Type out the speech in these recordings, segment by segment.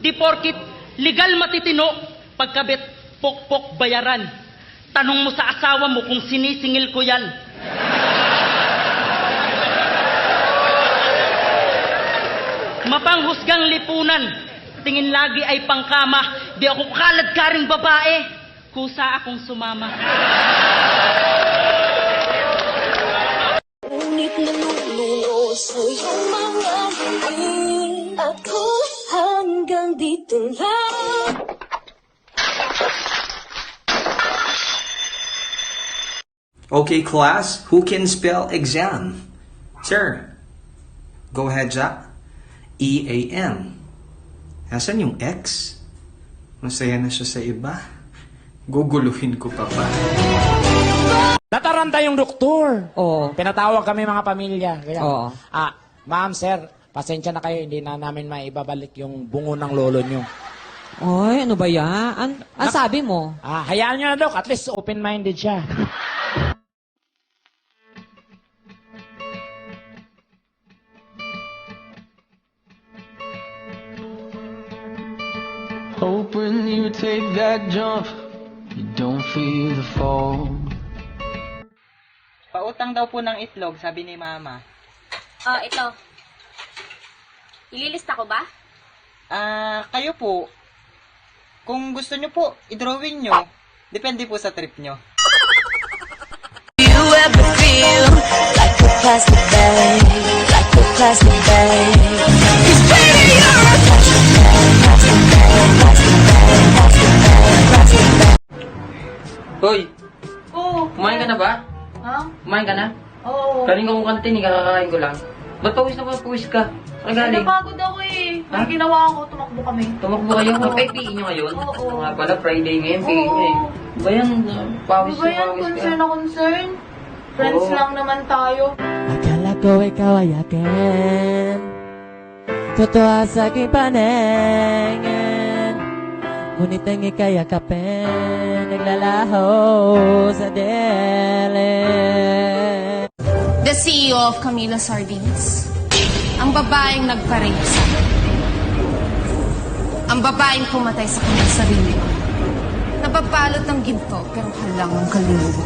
Di porkit legal matitino, pagkabit pokpok bayaran. Tanong mo sa asawa mo kung sinisingil ko yan. Mapanghusgang lipunan, tingin lagi ay pangkama, di ako kalad karing babae, kusa akong sumama. Ngunit nanunong sa iyong mga hanggang dito lang Okay, class, who can spell exam? Sir, go ahead, Jack. E-A-M. Nasaan yung X? Masaya na siya sa iba. Guguluhin ko pa ba? Nataranta yung doktor. Oo. Pinatawag kami mga pamilya. Kaya, Oo. Ah, ma'am, sir, pasensya na kayo. Hindi na namin maibabalik yung bungo ng lolo nyo. Ay, ano ba yan? An, ang sabi mo? Ah, hayaan nyo na, Dok. At least open-minded siya. Hope when you take that jump, you don't feel the fall. Pautang daw po ng itlog, sabi ni mama. Oh, ito. Ililista ko ba? Ah, kayo po, kung gusto nyo po, i-drawing nyo. Depende po sa trip nyo. You ever feel like a plastic bag Like a plastic bag Cause baby you're a plastic bag Plastic bag, plastic bag, plastic bag, plastic bag Hoy! Oo. Kumain ka na ba? Ha? Kumain ka na? Oo. Kaling ko kantin, kakakain ko lang. Ba't pawis na pawis ka? Saan galing? Napagod ako eh. May Ha? ginawa ako, tumakbo kami. Tumakbo kayo? May PE nyo ngayon? Oo. Ano nga pala, Friday ngayon, PE Oo. nyo eh. Ba yan? Pawis na pawis ka. Concern na concern? Friends Oo. lang naman tayo. Akala ko ikaw ay akin Totoo sa aking paningin Ngunit ang ika'y akapin Naglalaho sa dili The CEO of Camila Sardines. Ang babaeng nagpa-rape sa akin. Ang babaeng pumatay sa kanyang sarili. Napabalot ng ginto pero halang ang kaluluwa.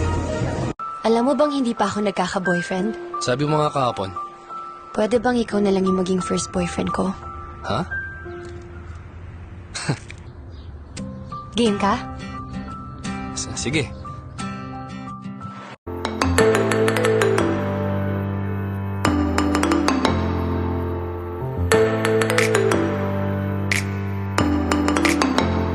Alam mo bang hindi pa ako nagkaka-boyfriend? Sabi mo nga kahapon. Pwede bang ikaw na lang yung maging first boyfriend ko? Ha? Game ka? S- Sige.